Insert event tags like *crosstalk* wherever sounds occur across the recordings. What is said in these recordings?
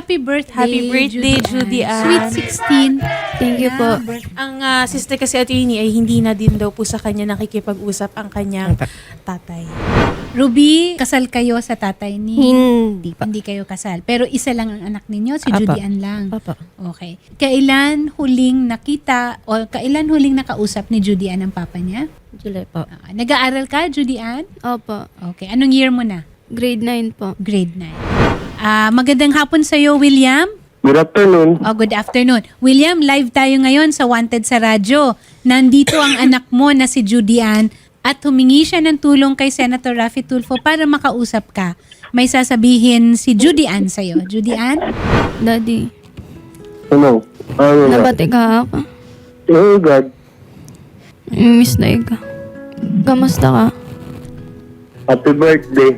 Happy birthday, Happy birthday, Judy Ann. Sweet 16. Thank you po. Ang ah, sister kasi at ay hindi na din daw po sa kanya nakikipag-usap ang kanyang tatay. Ruby, kasal kayo sa tatay ni... Hindi pa. Hindi kayo kasal. Pero isa lang ang anak ninyo, si Apa. Judy Ann lang. Papa. Okay. Kailan huling nakita o kailan huling nakausap ni Judy Ann ang papa niya? July po. Ah, nag-aaral ka, Judy Ann? Opo. Okay. Anong year mo na? Grade 9 po. Grade 9. Ah, magandang hapon sa iyo, William. Good afternoon. Oh, good afternoon. William, live tayo ngayon sa Wanted sa Radyo. Nandito ang *coughs* anak mo na si Judy Ann at humingi siya ng tulong kay Senator Raffy Tulfo para makausap ka. May sasabihin si Judy Ann sa'yo. Judy Ann? Daddy, Ano? Ano na? nabati ka ako. Oh God. Miss na ka. Kamusta ka? Happy birthday.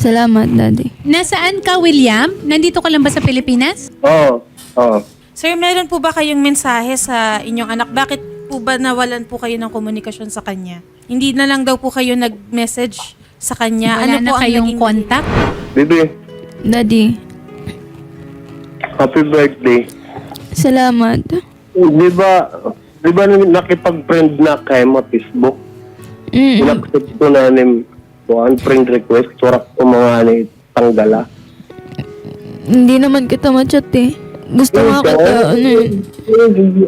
Salamat, Daddy. Nasaan ka, William? Nandito ka lang ba sa Pilipinas? Oo. Oo. Sir, meron po ba kayong mensahe sa inyong anak? Bakit po ba nawalan po kayo ng komunikasyon sa kanya? Hindi na lang daw po kayo nag-message sa kanya. Wala ano na po ang kayong naging- contact? Bibi, Daddy, happy birthday. salamat. Di ba, di ba nakipag-friend na kay mo Facebook? Mm, Inaccept ko na ni ko ang friend request. Surak ko mga ni tanggala. hindi naman kita machat eh. Gusto nga kita, ano eh.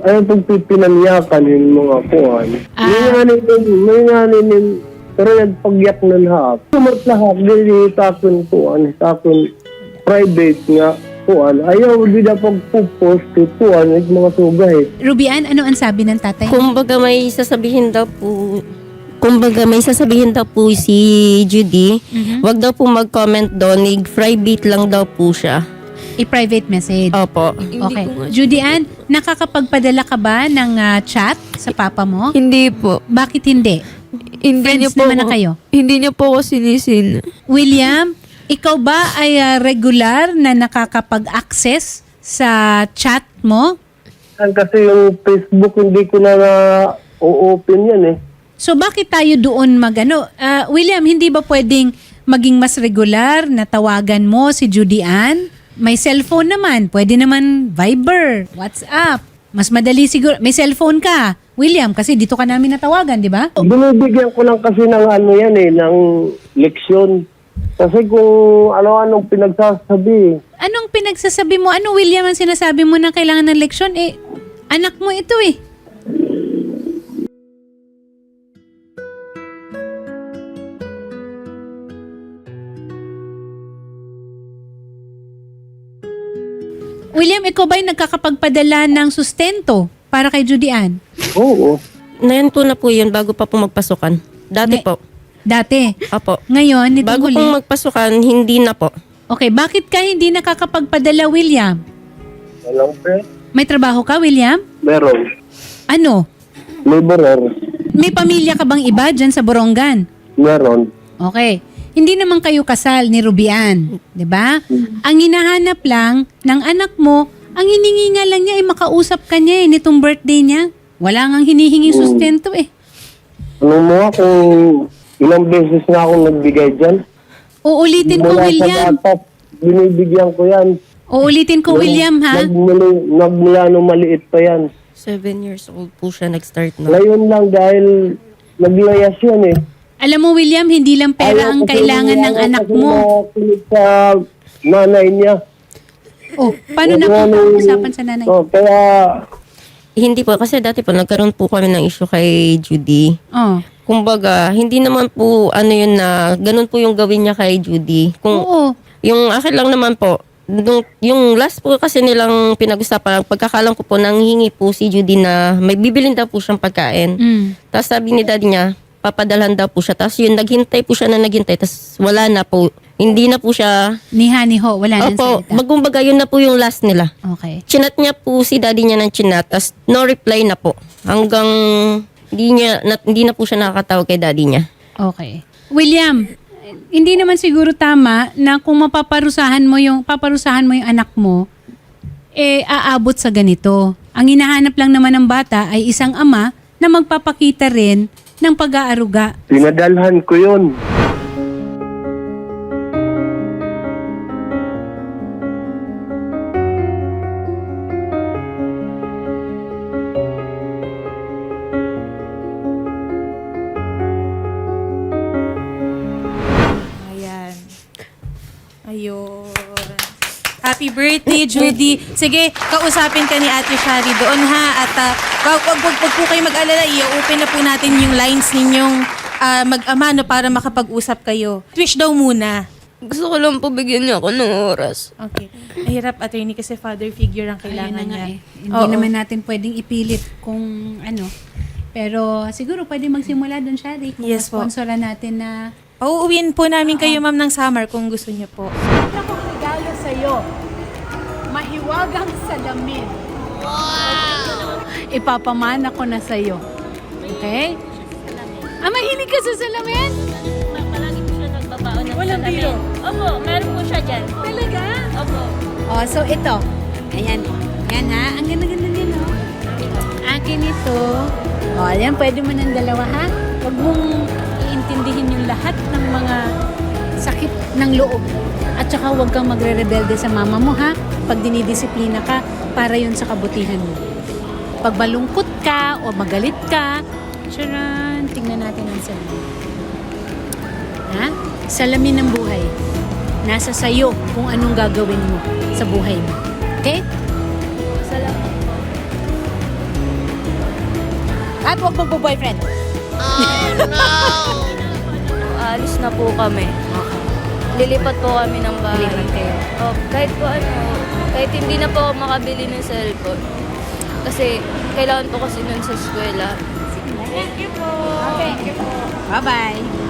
Ano pag pinanyakan yung mga kuhan? Ah. May nga ninin, may nga ninin, pero nagpagyak na lahat. Sumat lahat, dili sa akin kuhan, sa akin private nga kuhan. Ayaw, di na pagpupost ko kuhan, yung mga sugay. Ruby Ann, ano ang sabi ng tatay? Kumbaga may sasabihin daw po Kumbaga may sasabihin daw po si Judy, Mhm. wag daw po mag-comment doon, i-private lang daw po siya. I-private message. Opo. Okay. Judy Ann, nakakapagpadala ka ba ng ah, chat sa papa mo? Hindi po. Bakit hindi? Hindi Friends niya po naman na ako- kayo. Hindi niya po ako sinisin. William, ikaw ba ay ah, regular na nakakapag-access sa chat mo? Kasi yung Facebook, hindi ko na na-open yan eh. So bakit tayo doon magano? Ah, William, hindi ba pwedeng maging mas regular na tawagan mo si Judy Ann? May cellphone naman, pwede naman Viber, WhatsApp. Mas madali siguro. May cellphone ka, William, kasi dito ka namin natawagan, di ba? Binibigyan ko lang kasi ng ano yan eh, ng leksyon. Kasi kung ano-anong pinagsasabi, Anong pinagsasabi mo? Ano, William, ang sinasabi mo na kailangan ng leksyon? Eh, anak mo ito eh. William, ikaw ba'y nagkakapagpadala ng sustento para kay Judy Ann? oo. Ngayon po na po yun bago pa po magpasukan. Dati Ne- po. Dati. Opo. Ngayon, nitong Bago huli. pong magpasukan, hindi na po. Okay, bakit ka hindi nakakapagpadala, William? Walang pe. May trabaho ka, William? Meron. Ano? Laborer. May pamilya ka bang iba dyan sa Borongan? Meron. Okay. Hindi naman kayo kasal ni Rubian, 'di ba? Ang hinahanap lang ng anak mo, ang hiningi nga lang niya ay makausap ka niya eh, nitong birthday niya. Wala ngang hinihinging sustento eh. Ano mo kung ilang beses na akong nagbigay dyan? Uulitin ko, Mula William. sa bata, binibigyan ko yan. Uulitin ko, William, ha? Nagmula, nagmula nung maliit pa yan. Seven years old po siya nag-start na. Ngayon lang dahil naglayas yan eh. Alam mo, William, hindi lang pera Ayaw ang kailangan ng anak mo. nakikinig sa nanay niya. Oh, paano na po nung- usapan sa nanay? Oh, kaya Hindi po, kasi dati po nagkaroon po kami ng issue kay Judy. Oh. Kumbaga, hindi naman po ano yun na, ganun po yung gawin niya kay Judy. Kung Oo. Yung akin lang naman po, nung, yung last po kasi nilang pinag-usapan, pagkakalam ko po, nanghingi po si Judy na may bibilin daw po siyang pagkain. Mm. Tapos sabi ni daddy niya, papadalhan daw po siya. Tapos yun, naghintay po siya na naghintay. Tapos wala na po. Hindi na po siya, Ni Honey Ho, wala nang opo, salita. magkumbaga yun na po yung last nila. Okay. Chinat niya po si daddy niya ng chinat, tapos no reply na po. Hanggang hindi, niya, na, hindi na po siya nakakatawag kay daddy niya. Okay. William, hindi naman siguro tama na kung mapaparusahan mo yung paparusahan mo yung anak mo eh aabot sa ganito. Ang hinahanap lang naman ng bata ay isang ama na magpapakita rin ng pag-aaruga. pinadalhan ko yun. Happy birthday, Judy. Sige, kausapin ka ni Ate Shari doon ha. At uh, wag, wag, wag, wag po kayo mag-alala. I-open na po natin yung lines ninyong ah, mag-ama no, para makapag-usap kayo. Wish daw muna. Gusto ko lang po bigyan niyo ako ng oras. Okay. Mahirap, attorney, kasi father figure ang kailangan Ayun na nga niya. eh. Hindi Oo. naman natin pwedeng ipilit kung ano. Pero siguro pwede magsimula doon, Shari. Kung Yes po. sponsoran natin na Pauuwiin po namin kayo, ma'am, ng summer kung gusto niyo po. akong regalo sa'yo. Mahiwagang salamin. Wow! Ipapamana ko na sa'yo. Okay? Ah, mahilig ka sa salamin? Palagi po siya nagbabaon ng Walang biro. Opo, meron po siya dyan. Talaga? Opo. Oh, so ito. Ayan. Yan ha. Ang ganda-ganda din, oh. Akin ito. Oh, ayan. Pwede mo ng dalawa, ha? Huwag mong iintindihin yung lahat ng mga sakit ng loob. At saka huwag kang magre-rebelde sa mama mo, ha? Pag dinidisiplina ka, para yun sa kabutihan mo. Pag malungkot ka o magalit ka, Sharon, tingnan natin ang salamin. Ha? Salamin ng buhay. Nasa sayo kung anong gagawin mo sa buhay mo. Okay? Salamat. At huwag magbo-boyfriend. *laughs* Alis na po kami. Lilipat po kami ng bahay. Lilipat kayo. Oh, kahit po ano, kahit hindi na po ako makabili ng cellphone. Kasi kailangan po kasi nun sa eskwela. Okay. Bye-bye.